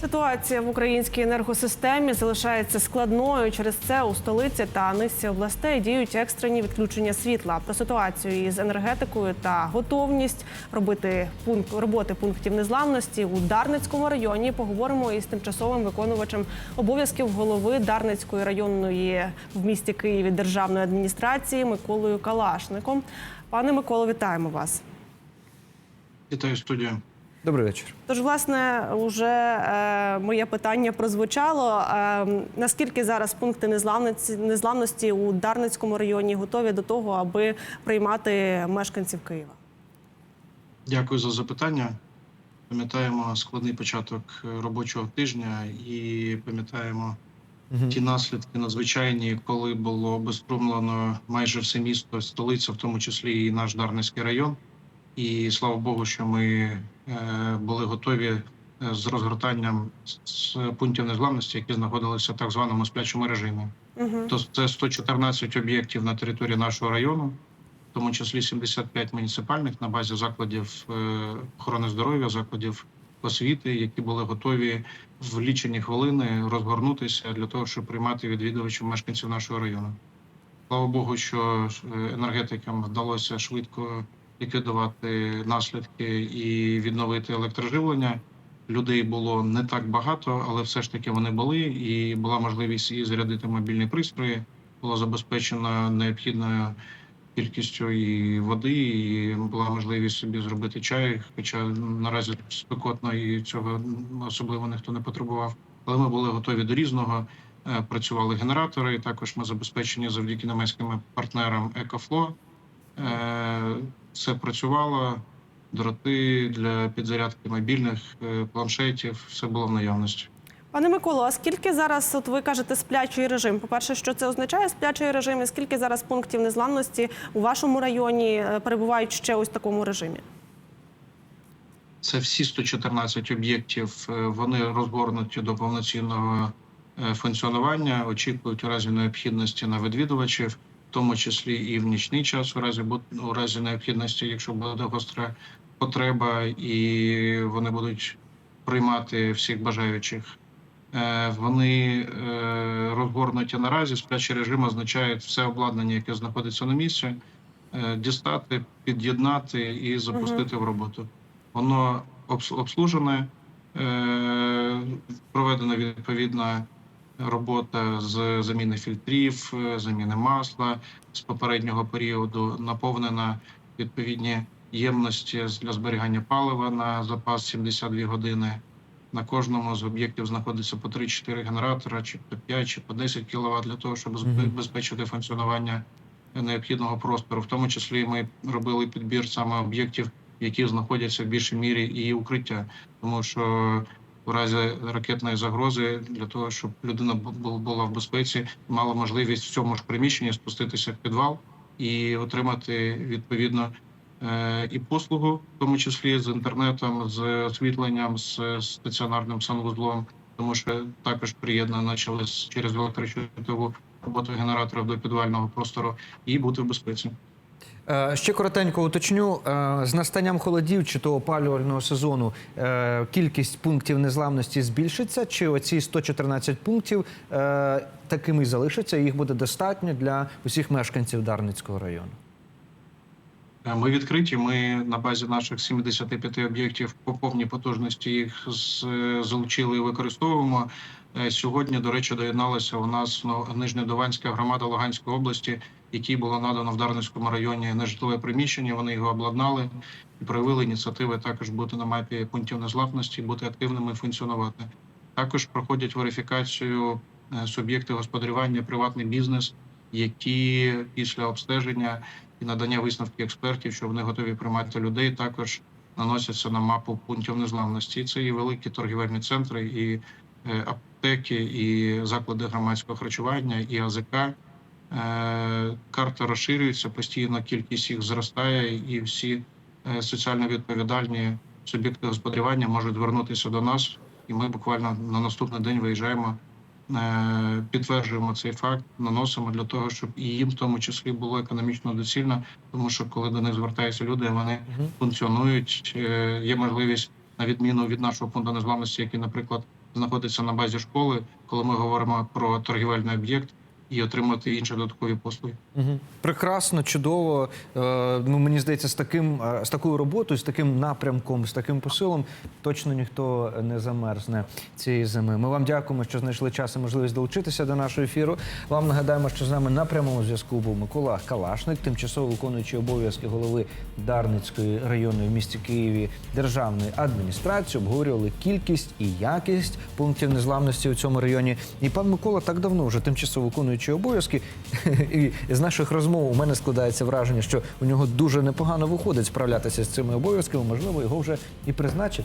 Ситуація в українській енергосистемі залишається складною. Через це у столиці та низці областей діють екстрені відключення світла. Про ситуацію із енергетикою та готовність робити пункт роботи пунктів незламності у Дарницькому районі. Поговоримо із тимчасовим виконувачем обов'язків голови Дарницької районної в місті Києві державної адміністрації Миколою Калашником. Пане Миколо, вітаємо вас. Вітаю студію. Добрий вечір. Тож, власне, вже е, моє питання прозвучало. Е, наскільки зараз пункти незламності, незламності у Дарницькому районі готові до того, аби приймати мешканців Києва? Дякую за запитання. Пам'ятаємо складний початок е, робочого тижня і пам'ятаємо ті наслідки надзвичайні, коли було безструмлено майже все місто, столиця, в тому числі і наш Дарницький район. І слава Богу, що ми е, були готові е, з розгортанням з пунктів незламності, які знаходилися в так званому сплячому режимі. Угу. То це 114 об'єктів на території нашого району, в тому числі 75 муніципальних на базі закладів е, охорони здоров'я, закладів освіти, які були готові в лічені хвилини розгорнутися для того, щоб приймати відвідувачів мешканців нашого району. Слава Богу, що енергетикам вдалося швидко ліквідувати наслідки і відновити електроживлення. Людей було не так багато, але все ж таки вони були, і була можливість і зарядити мобільні пристрої. Було забезпечено необхідною кількістю і води, і була можливість собі зробити чай. Хоча наразі спекотно і цього особливо ніхто не потребував. Але ми були готові до різного. Е, Працювали генератори. Також ми забезпечені завдяки німецьким партнерам Екофло. Все працювало. Дроти для підзарядки мобільних е, планшетів, все було в наявності. Пане Миколо, а скільки зараз, от ви кажете, сплячий режим? По-перше, що це означає сплячий режим? І скільки зараз пунктів незламності у вашому районі е, перебувають ще ось в такому режимі? Це всі 114 об'єктів. е, Вони розгорнуті до повноцінного функціонування. Очікують у разі необхідності на відвідувачів, в тому числі і в нічний час, у разі у разі необхідності, якщо буде гостра потреба, і вони будуть приймати всіх бажаючих. Е, Вони е, розгорнуті наразі. Сплячий режим означає все обладнання, яке знаходиться на місці, е, дістати, під'єднати і запустити в роботу. Воно обс- обслужене, проведена відповідна робота з заміни фільтрів, заміни масла з попереднього періоду, наповнена відповідні ємності для зберігання палива на запас 72 години. На кожному з об'єктів знаходиться по 3-4 генератора, чи по 5, чи по 10 кВт для того, щоб забезпечити функціонування необхідного простору. В тому числі ми робили підбір саме об'єктів, які знаходяться в більшій мірі і укриття, тому що в разі ракетної загрози для того, щоб людина бу- бу- була в безпеці, мала можливість в цьому ж приміщенні спуститися в підвал і отримати відповідно е, і послугу, в тому числі з інтернетом, з освітленням, з стаціонарним санвузлом, тому що також приєднано через електрощитову роботу генераторів до підвального простору і бути в безпеці. Е, Ще коротенько уточню е, з настанням холодів чи то опалювального сезону е, кількість пунктів незламності збільшиться, чи оці 114 пунктів такими залишаться? і Їх буде достатньо для усіх мешканців Дарницького району. Ми відкриті. Ми на базі наших 75 об'єктів по повній потужності їх залучили і використовуємо. Сьогодні, до речі, доєдналася у нас ну, Нижньодованська громада Луганської області, якій було надано в Дарницькому районі нежитлове приміщення. Вони його обладнали і проявили ініціативи також бути на мапі пунктів незламності, бути активними функціонувати. Також проходять верифікацію е, суб'єкти господарювання, приватний бізнес, які після обстеження і надання висновків експертів, що вони готові приймати людей, також наносяться на мапу пунктів незламності. Це і великі торгівельні центри, і е, аптеки, і заклади громадського харчування, і АЗК. Е, Карта розширюється постійно, кількість їх зростає, і всі е, соціально відповідальні суб'єкти господарювання можуть звернутися до нас, і ми буквально на наступний день виїжджаємо е, підтверджуємо цей факт, наносимо для того, щоб і їм в тому числі було економічно доцільно, тому що коли до них звертаються люди, вони функціонують. Е, Є можливість на відміну від нашого пункту незламності, який, наприклад, знаходиться на базі школи, коли ми говоримо про торгівельний об'єкт і отримати інші додаткові послуги. Прекрасно, чудово. Е, ну, мені здається, з таким е, з такою роботою, з таким напрямком, з таким посилом точно ніхто не замерзне цієї зими. Ми вам дякуємо, що знайшли час і можливість долучитися до нашого ефіру. Вам нагадаємо, що з нами на прямому зв'язку був Микола Калашник, тимчасово виконуючий обов'язки голови Дарницької районної в місті Києві державної адміністрації. Обговорювали кількість і якість пунктів незламності у цьому районі. І пан Микола так давно вже тимчасово виконуючий обов'язки. І наших розмов у мене складається враження, що у нього дуже непогано виходить справлятися з цими обов'язками. Можливо, його вже і призначать.